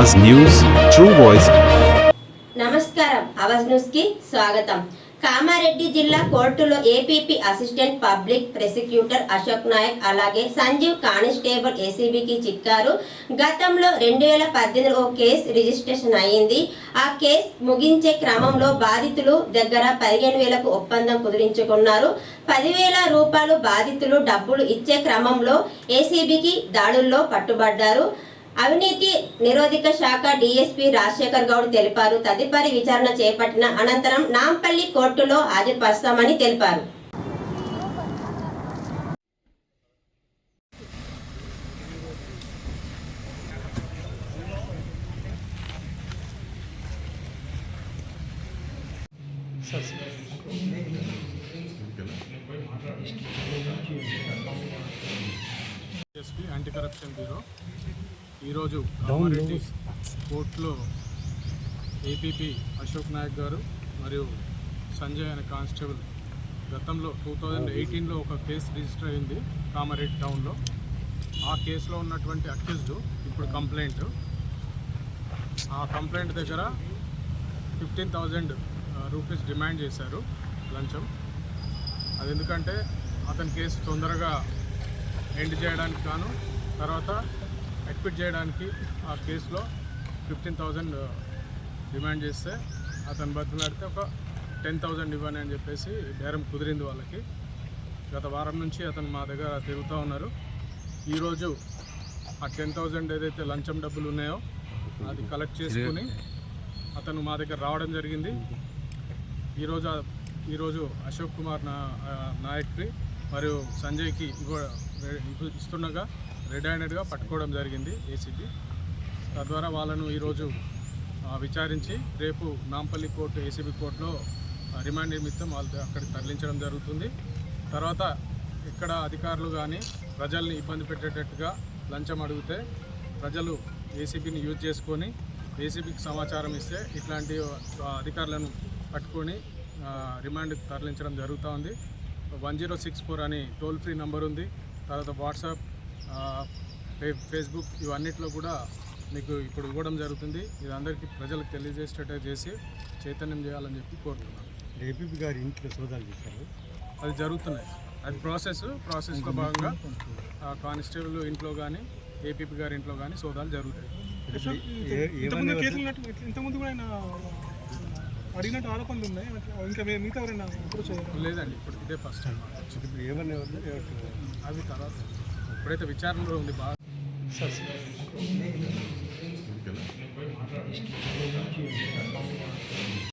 Awaz news true voice. నమస్కారం. అవాజ్ న్యూస్కి స్వాగతం. కామారెడ్డి జిల్లా కోర్టులో APP assistant public prosecutor Ashok Nayak అలాగే సంజీవ్ కానిస్టేబుల్ ఏసీబీకి చిక్కారు. గతంలో రెండు వేల పద్దెనిమిదిలో ఓ కేసు రిజిస్ట్రేషన్ అయ్యింది. ఆ కేసు ముగించే క్రమంలో బాధితులు దగ్గర పదిహేను వేలకు ఒప్పందం కుదిరించుకున్నారు. పదివేల రూపాయలు బాధితులు డబ్బులు ఇచ్చే క్రమంలో ఏసీబీకి దాడుల్లో పట్టుబడ్డారు. అవినీతి నిరోధక శాఖ డీఎస్పీ రాజశేఖర్ గౌడ్ తెలిపారు. తదుపరి విచారణ చేపట్టిన అనంతరం నాంపల్లి కోర్టులో హాజరుపరుస్తామని తెలిపారు. SP anti corruption bureau. ఈరోజు కామారెడ్డి కోర్టులో ఏపీపీ అశోక్ నాయక్ గారు మరియు సంజయ్ అనే కానిస్టేబుల్ గతంలో టూ థౌజండ్ ఎయిటీన్లో ఒక కేసు రిజిస్టర్ అయింది కామారెడ్డి టౌన్లో. ఆ కేసులో ఉన్నటువంటి అక్యూజ్డ్ ఇప్పుడు కంప్లైంట్. ఆ కంప్లైంట్ దగ్గర ఫిఫ్టీన్ థౌజండ్ రూపీస్ డిమాండ్ చేశారు లంచం. అది ఎందుకంటే అతని కేసు తొందరగా ఎండ్ చేయడానికి గాను తర్వాత ఎక్విట్ చేయడానికి ఆ కేసులో ఫిఫ్టీన్ థౌజండ్ డిమాండ్ చేస్తే అతను బతులాడితే ఒక టెన్ థౌజండ్ ఇవ్వని అని చెప్పేసి బేరం కుదిరింది వాళ్ళకి. గత వారం నుంచి అతను మా దగ్గర తిరుగుతూ ఉన్నారు. ఈరోజు ఆ టెన్ థౌజండ్ ఏదైతే లంచం డబ్బులు ఉన్నాయో అది కలెక్ట్ చేసుకుని అతను మా దగ్గర రావడం జరిగింది. ఈరోజు ఈరోజు అశోక్ కుమార్ నా ఆ, నాయక్కి మరియు సంజయ్కి ఇవ్వ- ఇస్తుండగా రెడ్ హ్యాండెడ్గా పట్టుకోవడం జరిగింది ఏసీబీ. తద్వారా వాళ్ళను ఈరోజు విచారించి రేపు నాంపల్లి కోర్టు ఏసీబీ కోర్టులో రిమాండ్ నిమిత్తం వాళ్ళు అక్కడికి తరలించడం జరుగుతుంది. తర్వాత ఇక్కడ అధికారులు కానీ ప్రజల్ని ఇబ్బంది పెట్టేటట్టుగా లంచం అడిగితే ప్రజలు ఏసీబీని యూజ్ చేసుకొని ఏసీబీకి సమాచారం ఇస్తే ఇట్లాంటి అధికారులను పట్టుకొని ఆ, రిమాండ్కి తరలించడం జరుగుతూ ఉంది. వన్ జీరో సిక్స్ ఫోర్ అని టోల్ ఫ్రీ నంబర్ ఉంది. తర్వాత వాట్సాప్ ఫేస్బుక్ ఇవన్నిట్లో కూడా మీకు ఇప్పుడు ఇవ్వడం జరుగుతుంది. ఇది అందరికీ ప్రజలకు తెలియజేసేటట్టు చేసి చైతన్యం చేయాలని చెప్పి కోరుతున్నాను. ఏపీపీ గారి ఇంట్లో సోదాలు చేశారు. అది జరుగుతున్నాయి. అది ప్రాసెస్ ప్రాసెస్లో భాగంగా ఆ, కానిస్టేబుల్ ఇంట్లో కానీ ఏపీపీ గారి ఇంట్లో కానీ సోదాలు జరుగుతాయి. ఇంతకుముందు కూడా ఆయన అడిగినట్టు ఆరోపణలు ఉన్నాయి. ఇంకా మిగతా ఎవరైనా లేదండి ఇప్పుడు ఇదే ఫస్ట్ టైం ఇప్పుడు ఏమన్నా ఎవరు- అవి తర్వాత. ఇప్పుడైతే విచారణలో ఉంది బాగా.